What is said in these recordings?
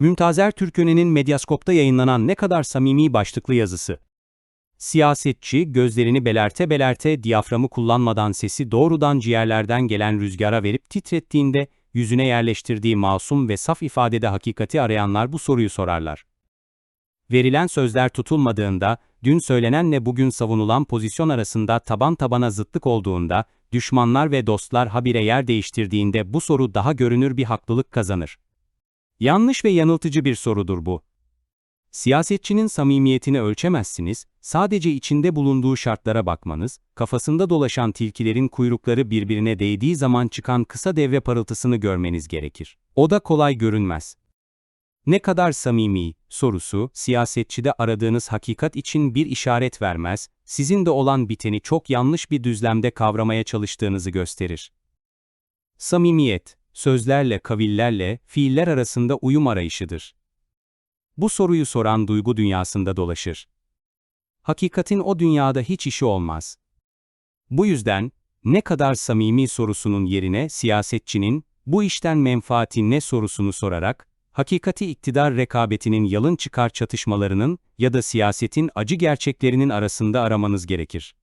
Mümtazer Türköne'nin Medyaskop'ta yayınlanan Ne Kadar Samimi başlıklı yazısı. Siyasetçi, gözlerini belerte belerte diyaframı kullanmadan sesi doğrudan ciğerlerden gelen rüzgara verip titrettiğinde, yüzüne yerleştirdiği masum ve saf ifadede hakikati arayanlar bu soruyu sorarlar. Verilen sözler tutulmadığında, dün söylenenle bugün savunulan pozisyon arasında taban tabana zıtlık olduğunda, düşmanlar ve dostlar habire yer değiştirdiğinde bu soru daha görünür bir haklılık kazanır. Yanlış ve yanıltıcı bir sorudur bu. Siyasetçinin samimiyetini ölçemezsiniz, sadece içinde bulunduğu şartlara bakmanız, kafasında dolaşan tilkilerin kuyrukları birbirine değdiği zaman çıkan kısa devre parıltısını görmeniz gerekir. O da kolay görünmez. Ne kadar samimi sorusu, siyasetçide aradığınız hakikat için bir işaret vermez, sizin de olan biteni çok yanlış bir düzlemde kavramaya çalıştığınızı gösterir. Samimiyet, sözlerle, kavillerle, fiiller arasında uyum arayışıdır. Bu soruyu soran duygu dünyasında dolaşır. Hakikatin o dünyada hiç işi olmaz. Bu yüzden, ne kadar samimi sorusunun yerine siyasetçinin, bu işten menfaati ne sorusunu sorarak, hakikati iktidar rekabetinin yalın çıkar çatışmalarının ya da siyasetin acı gerçeklerinin arasında aramanız gerekir.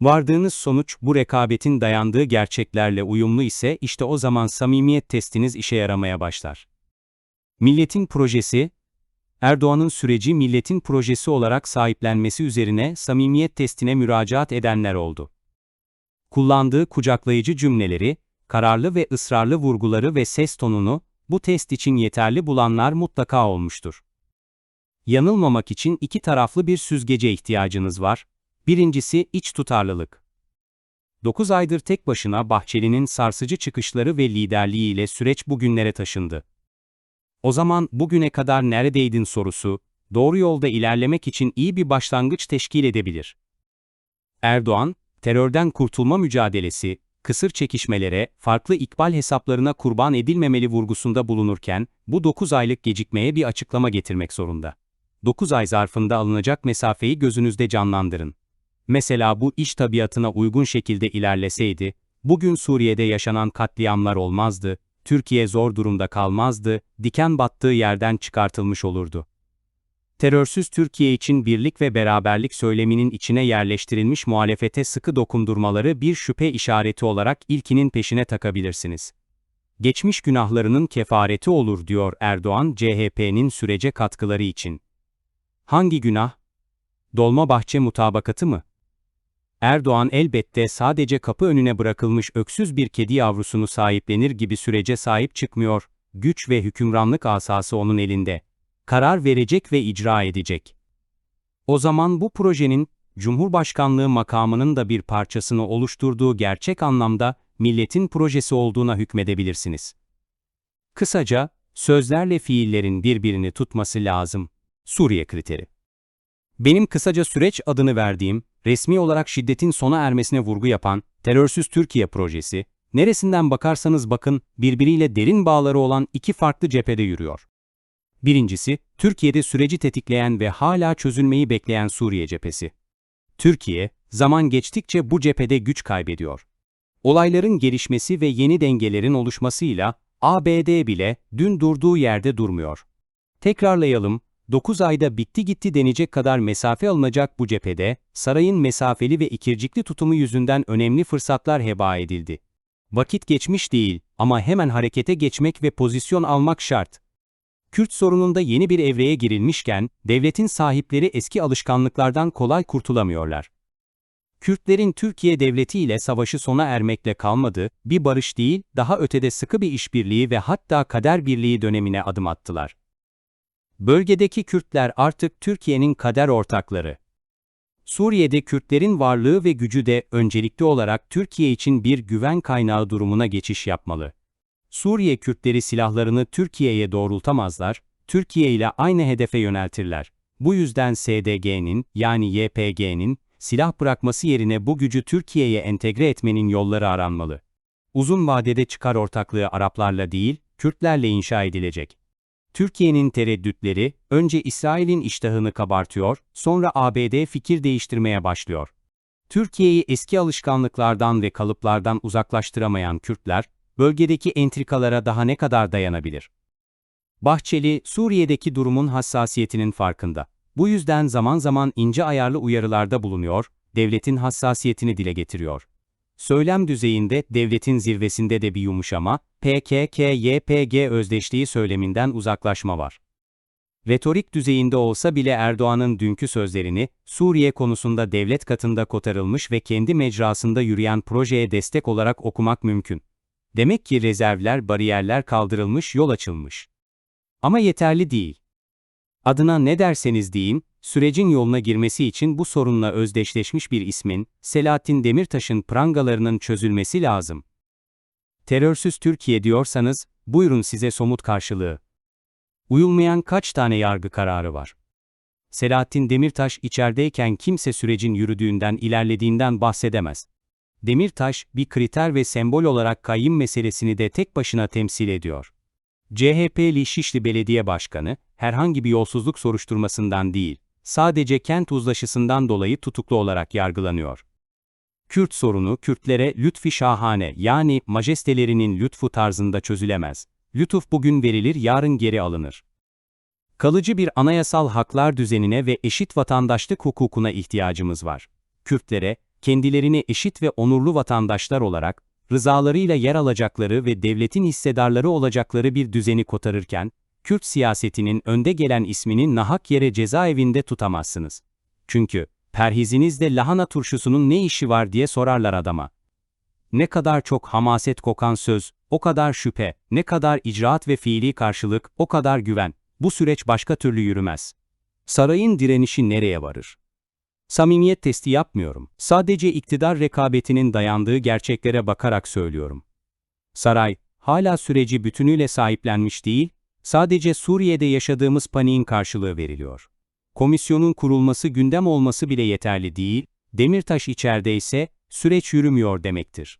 Vardığınız sonuç bu rekabetin dayandığı gerçeklerle uyumlu ise işte o zaman samimiyet testiniz işe yaramaya başlar. Milletin projesi, Erdoğan'ın süreci milletin projesi olarak sahiplenmesi üzerine samimiyet testine müracaat edenler oldu. Kullandığı kucaklayıcı cümleleri, kararlı ve ısrarlı vurguları ve ses tonunu, bu test için yeterli bulanlar mutlaka olmuştur. Yanılmamak için iki taraflı bir süzgece ihtiyacınız var. Birincisi iç tutarlılık. 9 aydır tek başına Bahçeli'nin sarsıcı çıkışları ve liderliğiyle süreç bugünlere taşındı. O zaman bugüne kadar neredeydin sorusu, doğru yolda ilerlemek için iyi bir başlangıç teşkil edebilir. Erdoğan, terörden kurtulma mücadelesi, kısır çekişmelere, farklı ikbal hesaplarına kurban edilmemeli vurgusunda bulunurken, bu 9 aylık gecikmeye bir açıklama getirmek zorunda. 9 ay zarfında alınacak mesafeyi gözünüzde canlandırın. Mesela bu iş tabiatına uygun şekilde ilerleseydi, bugün Suriye'de yaşanan katliamlar olmazdı, Türkiye zor durumda kalmazdı, diken battığı yerden çıkartılmış olurdu. Terörsüz Türkiye için birlik ve beraberlik söyleminin içine yerleştirilmiş muhalefete sıkı dokundurmaları bir şüphe işareti olarak ilkinin peşine takabilirsiniz. Geçmiş günahlarının kefareti olur diyor Erdoğan CHP'nin sürece katkıları için. Hangi günah? Dolmabahçe mutabakatı mı? Erdoğan elbette sadece kapı önüne bırakılmış öksüz bir kedi yavrusunu sahiplenir gibi sürece sahip çıkmıyor, güç ve hükümranlık asası onun elinde. Karar verecek ve icra edecek. O zaman bu projenin, Cumhurbaşkanlığı makamının da bir parçasını oluşturduğu gerçek anlamda, milletin projesi olduğuna hükmedebilirsiniz. Kısaca, sözlerle fiillerin birbirini tutması lazım. Suriye kriteri. Benim kısaca süreç adını verdiğim, resmi olarak şiddetin sona ermesine vurgu yapan Terörsüz Türkiye projesi, neresinden bakarsanız bakın birbiriyle derin bağları olan iki farklı cephede yürüyor. Birincisi, Türkiye'de süreci tetikleyen ve hala çözülmeyi bekleyen Suriye cephesi. Türkiye, zaman geçtikçe bu cephede güç kaybediyor. Olayların gelişmesi ve yeni dengelerin oluşmasıyla ABD bile dün durduğu yerde durmuyor. Tekrarlayalım, 9 ayda bitti gitti denecek kadar mesafe alınacak bu cephede, sarayın mesafeli ve ikircikli tutumu yüzünden önemli fırsatlar heba edildi. Vakit geçmiş değil ama hemen harekete geçmek ve pozisyon almak şart. Kürt sorununda yeni bir evreye girilmişken, devletin sahipleri eski alışkanlıklardan kolay kurtulamıyorlar. Kürtlerin Türkiye devleti ile savaşı sona ermekle kalmadı, bir barış değil, daha ötede sıkı bir işbirliği ve hatta kader birliği dönemine adım attılar. Bölgedeki Kürtler artık Türkiye'nin kader ortakları. Suriye'de Kürtlerin varlığı ve gücü de öncelikli olarak Türkiye için bir güven kaynağı durumuna geçiş yapmalı. Suriye Kürtleri silahlarını Türkiye'ye doğrultamazlar, Türkiye ile aynı hedefe yöneltirler. Bu yüzden SDG'nin yani YPG'nin silah bırakması yerine bu gücü Türkiye'ye entegre etmenin yolları aranmalı. Uzun vadede çıkar ortaklığı Araplarla değil, Kürtlerle inşa edilecek. Türkiye'nin tereddütleri, önce İsrail'in iştahını kabartıyor, sonra ABD fikir değiştirmeye başlıyor. Türkiye'yi eski alışkanlıklardan ve kalıplardan uzaklaştıramayan Kürtler, bölgedeki entrikalara daha ne kadar dayanabilir? Bahçeli, Suriye'deki durumun hassasiyetinin farkında. Bu yüzden zaman zaman ince ayarlı uyarılarda bulunuyor, devletin hassasiyetini dile getiriyor. Söylem düzeyinde devletin zirvesinde de bir yumuşama, PKK-YPG özdeşliği söyleminden uzaklaşma var. Retorik düzeyinde olsa bile Erdoğan'ın dünkü sözlerini, Suriye konusunda devlet katında kotarılmış ve kendi mecrasında yürüyen projeye destek olarak okumak mümkün. Demek ki rezervler, bariyerler kaldırılmış, yol açılmış. Ama yeterli değil. Adına ne derseniz deyin, sürecin yoluna girmesi için bu sorunla özdeşleşmiş bir ismin, Selahattin Demirtaş'ın prangalarının çözülmesi lazım. Terörsüz Türkiye diyorsanız, buyurun size somut karşılığı. Uyulmayan kaç tane yargı kararı var? Selahattin Demirtaş içerideyken kimse sürecin yürüdüğünden, ilerlediğinden bahsedemez. Demirtaş, bir kriter ve sembol olarak kayyım meselesini de tek başına temsil ediyor. CHP'li Şişli Belediye Başkanı, herhangi bir yolsuzluk soruşturmasından değil, sadece kent uzlaşısından dolayı tutuklu olarak yargılanıyor. Kürt sorunu Kürtlere lütfi şahane yani majestelerinin lütfu tarzında çözülemez. Lütuf bugün verilir yarın geri alınır. Kalıcı bir anayasal haklar düzenine ve eşit vatandaşlık hukukuna ihtiyacımız var. Kürtlere, kendilerini eşit ve onurlu vatandaşlar olarak, rızalarıyla yer alacakları ve devletin hissedarları olacakları bir düzeni kotarırken, Kürt siyasetinin önde gelen ismini nahak yere cezaevinde tutamazsınız. Çünkü, perhizinizde lahana turşusunun ne işi var diye sorarlar adama. Ne kadar çok hamaset kokan söz, o kadar şüphe, ne kadar icraat ve fiili karşılık, o kadar güven. Bu süreç başka türlü yürümez. Sarayın direnişi nereye varır? Samimiyet testi yapmıyorum. Sadece iktidar rekabetinin dayandığı gerçeklere bakarak söylüyorum. Saray, hala süreci bütünüyle sahiplenmiş değil, sadece Suriye'de yaşadığımız paniğin karşılığı veriliyor. Komisyonun kurulması gündem olması bile yeterli değil, Demirtaş içeride ise süreç yürümüyor demektir.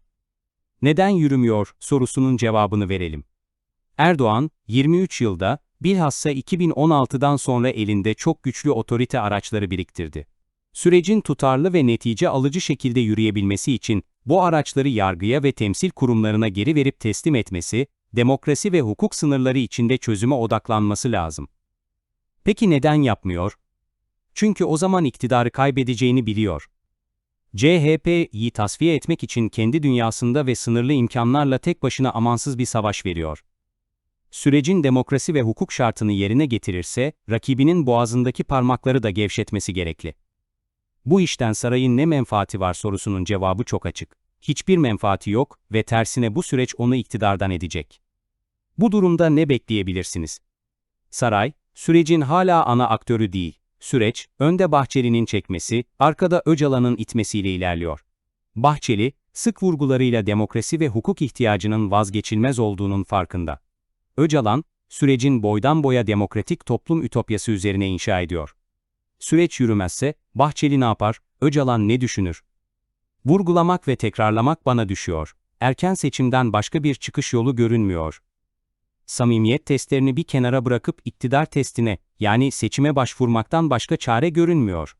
Neden yürümüyor sorusunun cevabını verelim. Erdoğan, 23 yılda, bilhassa 2016'dan sonra elinde çok güçlü otorite araçları biriktirdi. Sürecin tutarlı ve netice alıcı şekilde yürüyebilmesi için bu araçları yargıya ve temsil kurumlarına geri verip teslim etmesi, demokrasi ve hukuk sınırları içinde çözüme odaklanması lazım. Peki neden yapmıyor? Çünkü o zaman iktidarı kaybedeceğini biliyor. CHP'yi tasfiye etmek için kendi dünyasında ve sınırlı imkanlarla tek başına amansız bir savaş veriyor. Sürecin demokrasi ve hukuk şartını yerine getirirse, rakibinin boğazındaki parmakları da gevşetmesi gerekli. Bu işten sarayın ne menfaati var sorusunun cevabı çok açık. Hiçbir menfaati yok ve tersine bu süreç onu iktidardan edecek. Bu durumda ne bekleyebilirsiniz? Saray, sürecin hala ana aktörü değil. Süreç, önde Bahçeli'nin çekmesi, arkada Öcalan'ın itmesiyle ilerliyor. Bahçeli, sık vurgularıyla demokrasi ve hukuk ihtiyacının vazgeçilmez olduğunun farkında. Öcalan, sürecin boydan boya demokratik toplum ütopyası üzerine inşa ediyor. Süreç yürümezse, Bahçeli ne yapar, Öcalan ne düşünür? Vurgulamak ve tekrarlamak bana düşüyor. Erken seçimden başka bir çıkış yolu görünmüyor. Samimiyet testlerini bir kenara bırakıp iktidar testine, yani seçime başvurmaktan başka çare görünmüyor.